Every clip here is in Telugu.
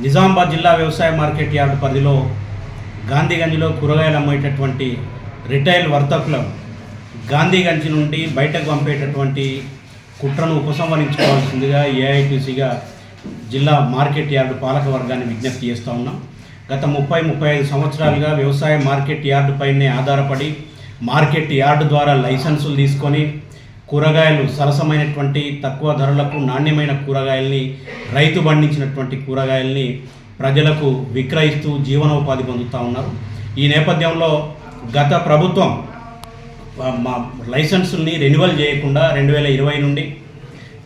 నిజామాబాద్ జిల్లా వ్యవసాయ మార్కెట్ యార్డు పరిధిలో గాంధీగంజ్లో కూరగాయలు అమ్మేటటువంటి రిటైల్ వర్తకుల గాంధీగంజ్ నుండి బయటకు పంపేటటువంటి కుట్రను ఉపసంహరించుకోవాల్సిందిగా ఏఐటీసీగా జిల్లా మార్కెట్ యార్డు పాలక వర్గాన్ని విజ్ఞప్తి చేస్తూ ఉన్నాం. గత ముప్పై ముప్పై ఐదు సంవత్సరాలుగా వ్యవసాయ మార్కెట్ యార్డు పైనే ఆధారపడి మార్కెట్ యార్డు ద్వారా లైసెన్సులు తీసుకొని కూరగాయలు సరసమైనటువంటి తక్కువ ధరలకు నాణ్యమైన కూరగాయల్ని రైతు పండించినటువంటి కూరగాయల్ని ప్రజలకు విక్రయిస్తూ జీవనోపాధి పొందుతూ ఉన్నారు. ఈ నేపథ్యంలో గత ప్రభుత్వం మా లైసెన్సుల్ని రెన్యువల్ చేయకుండా రెండు వేల ఇరవై నుండి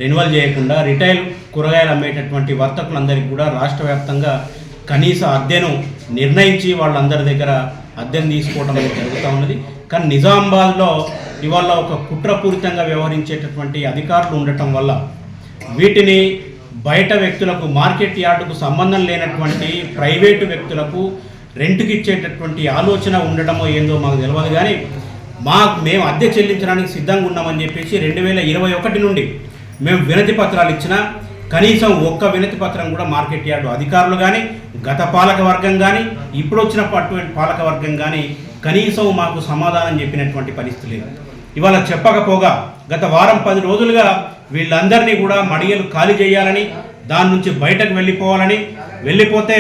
రెన్యువల్ చేయకుండా రిటైల్ కూరగాయలు అమ్మేటటువంటి వర్తకులందరికీ కూడా రాష్ట్ర వ్యాప్తంగా కనీస అద్దెను నిర్ణయించి వాళ్ళందరి దగ్గర అద్దెను తీసుకోవడం అనేది జరుగుతూ ఉన్నది. కానీ నిజామాబాద్లో ఇవాళ ఒక కుట్రపూరితంగా వ్యవహరించేటటువంటి అధికారులు ఉండటం వల్ల వీటిని బయట వ్యక్తులకు మార్కెట్ యార్డుకు సంబంధం లేనటువంటి ప్రైవేటు వ్యక్తులకు రెంట్కి ఇచ్చేటటువంటి ఆలోచన ఉండడమో ఏందో మాకు తెలియదు కానీ మా మేము అద్దె చెల్లించడానికి సిద్ధంగా ఉన్నామని చెప్పేసి రెండు వేల ఇరవై ఒకటి నుండి మేము వినతి పత్రాలు ఇచ్చినా కనీసం ఒక్క వినతి పత్రం కూడా మార్కెట్ యార్డు అధికారులు కానీ గత పాలక వర్గం కానీ ఇప్పుడు వచ్చిన అటువంటి పాలక వర్గం కానీ కనీసం మాకు సమాధానం చెప్పినటువంటి పరిస్థితి లేదు. ఇవాళ చెప్పకపోగా గత వారం పది రోజులుగా వీళ్ళందరినీ కూడా మడియలు ఖాళీ చేయాలని దాని నుంచి బయటకు వెళ్ళిపోవాలని వెళ్ళిపోతే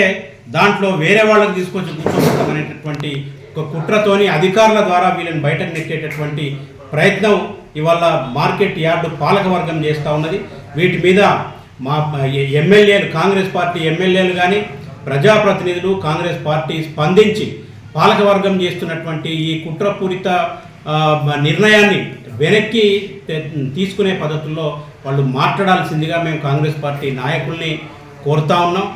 దాంట్లో వేరే వాళ్ళకి తీసుకొచ్చి కూర్చోబెట్టమనేటటువంటి ఒక కుట్రతోని అధికారుల ద్వారా వీళ్ళని బయటకు నెట్టేటటువంటి ప్రయత్నం ఇవాళ మార్కెట్ యార్డు పాలక వర్గం చేస్తూ ఉన్నది. వీటి మీద మా ఎమ్మెల్యేలు కాంగ్రెస్ పార్టీ ఎమ్మెల్యేలు కానీ ప్రజాప్రతినిధులు కాంగ్రెస్ పార్టీ స్పందించి పాలకవర్గం చేస్తున్నటువంటి ఈ కుట్రపూరిత నిర్ణయాన్ని వెనక్కి తీసుకునే పద్ధతుల్లో వాళ్ళు మాట్లాడాల్సిందిగా మేము కాంగ్రెస్ పార్టీ నాయకుల్ని కోరుతా ఉన్నాం.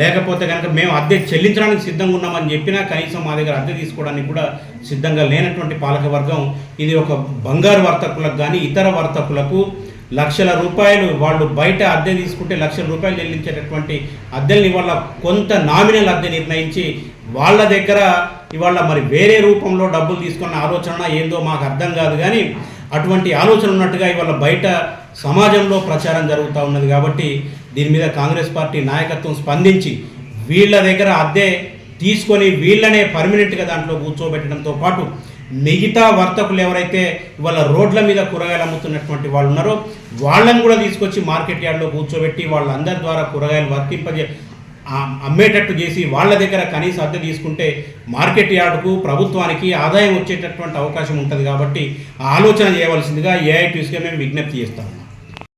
లేకపోతే కనుక మేము అద్దె చెల్లించడానికి సిద్ధంగా ఉన్నామని చెప్పినా కనీసం మా దగ్గర అద్దె తీసుకోవడానికి కూడా సిద్ధంగా లేనటువంటి పాలకవర్గం ఇది ఒక బంగారు వర్తకులకు కానీ ఇతర వర్తకులకు లక్షల రూపాయలు వాళ్ళు బయట అద్దె తీసుకుంటే లక్షల రూపాయలు చెల్లించేటటువంటి అద్దెల్ని ఇవాళ కొంత నామినల్ అద్దె నిర్ణయించి వాళ్ళ దగ్గర ఇవాళ మరి వేరే రూపంలో డబ్బులు తీసుకున్న ఆలోచన ఏందో మాకు అర్థం కాదు కానీ అటువంటి ఆలోచన ఉన్నట్టుగా ఇవాళ బయట సమాజంలో ప్రచారం జరుగుతూ ఉన్నది కాబట్టి దీని మీద కాంగ్రెస్ పార్టీ నాయకత్వం స్పందించి వీళ్ళ దగ్గర అద్దె తీసుకొని వీళ్ళనే పర్మనెంట్గా దాంట్లో కూర్చోబెట్టడంతో పాటు మిగతా వర్తకులు ఎవరైతే ఇవాళ రోడ్ల మీద కూరగాయలు అమ్ముతున్నటువంటి వాళ్ళు ఉన్నారో వాళ్ళని కూడా తీసుకొచ్చి మార్కెట్ యార్డ్లో కూర్చోబెట్టి వాళ్ళందరి ద్వారా కూరగాయలు వర్తింపజే అమ్మేటట్టు చేసి వాళ్ళ దగ్గర కనీస అద్దె తీసుకుంటే మార్కెట్ యార్డుకు ప్రభుత్వానికి ఆదాయం వచ్చేటటువంటి అవకాశం ఉంటుంది కాబట్టి ఆలోచన చేయవలసిందిగా ఏఐటీసీగా మేము విజ్ఞప్తి చేస్తాము.